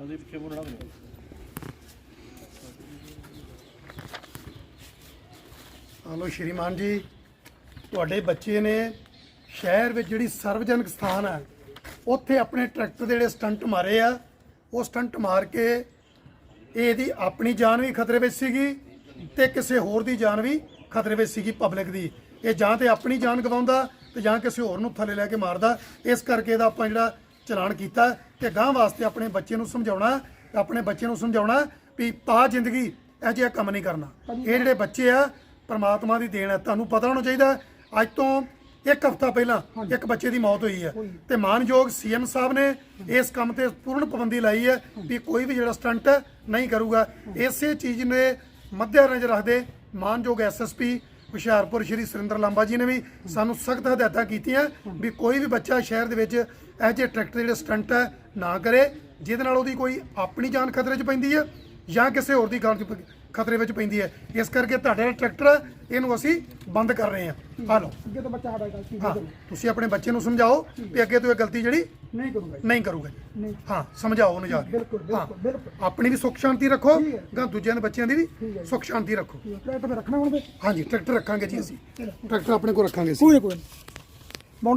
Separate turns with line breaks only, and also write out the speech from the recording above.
ਉਹਦੇ ਪਿੱਛੇ ਬੋਲਣਾ ਬਣੇ
ਹਲੋ ਸ਼੍ਰੀਮਾਨ ਜੀ, ਤੁਹਾਡੇ ਬੱਚੇ ਨੇ ਸ਼ਹਿਰ ਵਿੱਚ ਜਿਹੜੀ ਸਰਵਜਨਕ ਸਥਾਨ ਹੈ ਉੱਥੇ ਆਪਣੇ ਟਰੈਕਟਰ ਦੇ ਜਿਹੜੇ ਸਟੰਟ ਮਾਰੇ ਆ, ਉਹ ਸਟੰਟ ਮਾਰ ਕੇ ਇਹਦੀ ਆਪਣੀ ਜਾਨ ਵੀ ਖਤਰੇ ਵਿੱਚ ਸੀਗੀ ਤੇ ਕਿਸੇ ਹੋਰ ਦੀ ਜਾਨ ਵੀ ਖਤਰੇ ਵਿੱਚ ਸੀਗੀ ਪਬਲਿਕ ਦੀ। ਇਹ ਜਾਂ ਤੇ ਆਪਣੀ ਜਾਨ ਗਵਾਉਂਦਾ ਤੇ ਜਾਂ ਕਿਸੇ ਹੋਰ ਨੂੰ ਥੱਲੇ ਲੈ ਕੇ ਮਾਰਦਾ। ਇਸ ਕਰਕੇ ਇਹਦਾ ਆਪਾਂ ਜਿਹੜਾ ਚਲਾਨ ਕੀਤਾ ਤੇ ਗਾਂ ਵਾਸਤੇ ਆਪਣੇ ਬੱਚੇ ਨੂੰ ਸਮਝਾਉਣਾ ਆਪਣੇ ਬੱਚੇ ਨੂੰ ਸਮਝਾਉਣਾ ਵੀ ਪਾ ਜ਼ਿੰਦਗੀ ਇਹ ਜਿਹਾ ਕੰਮ ਨਹੀਂ ਕਰਨਾ। ਇਹ ਜਿਹੜੇ ਬੱਚੇ ਆ ਪਰਮਾਤਮਾ ਦੀ ਦੇਣ ਹੈ ਤੁਹਾਨੂੰ ਪਤਾ ਹੋਣਾ ਚਾਹੀਦਾ ਅੱਜ ਤੋਂ ਇੱਕ ਹਫ਼ਤਾ ਪਹਿਲਾਂ ਇੱਕ ਬੱਚੇ ਦੀ ਮੌਤ ਹੋਈ ਹੈ ਤੇ ਮਾਨਯੋਗ ਸੀਐਮ ਸਾਹਿਬ ਨੇ ਇਸ ਕੰਮ ਤੇ ਪੂਰਨ ਪਾਬੰਦੀ ਲਾਈ ਹੈ ਵੀ ਕੋਈ ਵੀ ਜਿਹੜਾ ਸਟੰਟ ਨਹੀਂ ਕਰੂਗਾ। ਇਸੇ ਚੀਜ਼ ਨੇ ਮੱਦੇ ਨਜ਼ਰ ਰੱਖਦੇ ਮਾਨਯੋਗ ਐਸਐਸਪੀ ਹੁਸ਼ਿਆਰਪੁਰ ਸ਼੍ਰੀ ਸੁਰਿੰਦਰ ਲਾਂਬਾ ਜੀ ਨੇ ਵੀ ਸਾਨੂੰ ਸਖਤ ਹਦਾਇਤਾਂ ਕੀਤੀਆਂ ਵੀ ਕੋਈ ਵੀ ਬੱਚਾ ਸ਼ਹਿਰ ਦੇ ਵਿੱਚ ਇਹ ਜਿਹੇ ਟਰੈਕਟਰ ਜਿਹੜੇ ਸਟੰਟ ਹੈ ਨਾ ਕਰੇ, ਜਿਹਦੇ ਨਾਲ ਉਹਦੀ ਕੋਈ ਆਪਣੀ ਜਾਨ ਖਤਰੇ 'ਚ ਪੈਂਦੀ ਹੈ ਜਾਂ ਕਿਸੇ ਹੋਰ ਦੀ ਗੱਲ 'ਚ ਖਤਰੇ ਵਿੱਚ ਪੈਂਦੀ ਹੈ। ਇਸ ਕਰਕੇ ਤੁਹਾਡਾ ਟਰੈਕਟਰ ਇਹਨੂੰ ਅਸੀਂ ਬੰਦ ਕਰ ਰਹੇ ਹਾਂ। ਆ ਲਓ।
ਅੱਗੇ ਤੋਂ ਬੱਚਾ ਸਾਡਾ ਗਲਤੀ
ਹਾਂ ਤੁਸੀਂ ਆਪਣੇ ਬੱਚੇ ਨੂੰ ਸਮਝਾਓ ਵੀ ਅੱਗੇ ਤੋਂ ਇਹ ਗਲਤੀ ਜਿਹੜੀ
ਨਹੀਂ ਕਰੂੰਗਾ।
ਨਹੀਂ ਕਰੂਗਾ ਜੀ। ਹਾਂ ਸਮਝਾਓ ਉਹਨੂੰ ਜਾ ਕੇ।
ਬਿਲਕੁਲ ਬਿਲਕੁਲ
ਆਪਣੀ ਵੀ ਸੁੱਖ ਸ਼ਾਂਤੀ ਰੱਖੋ। ਗਾਂ ਦੂਜਿਆਂ ਦੇ ਬੱਚਿਆਂ ਦੀ ਵੀ। ਸੁੱਖ ਸ਼ਾਂਤੀ ਰੱਖੋ।
ਟਰੈਕਟਰ ਰੱਖਣਾ ਹੁਣ
ਹਾਂਜੀ ਟਰੈਕਟਰ ਰੱਖਾਂਗੇ ਜੀ ਅਸੀਂ। ਟਰੈਕਟਰ ਆਪਣੇ ਕੋਲ ਰੱਖਾਂਗੇ
ਕੋਈ ਕੋਈ।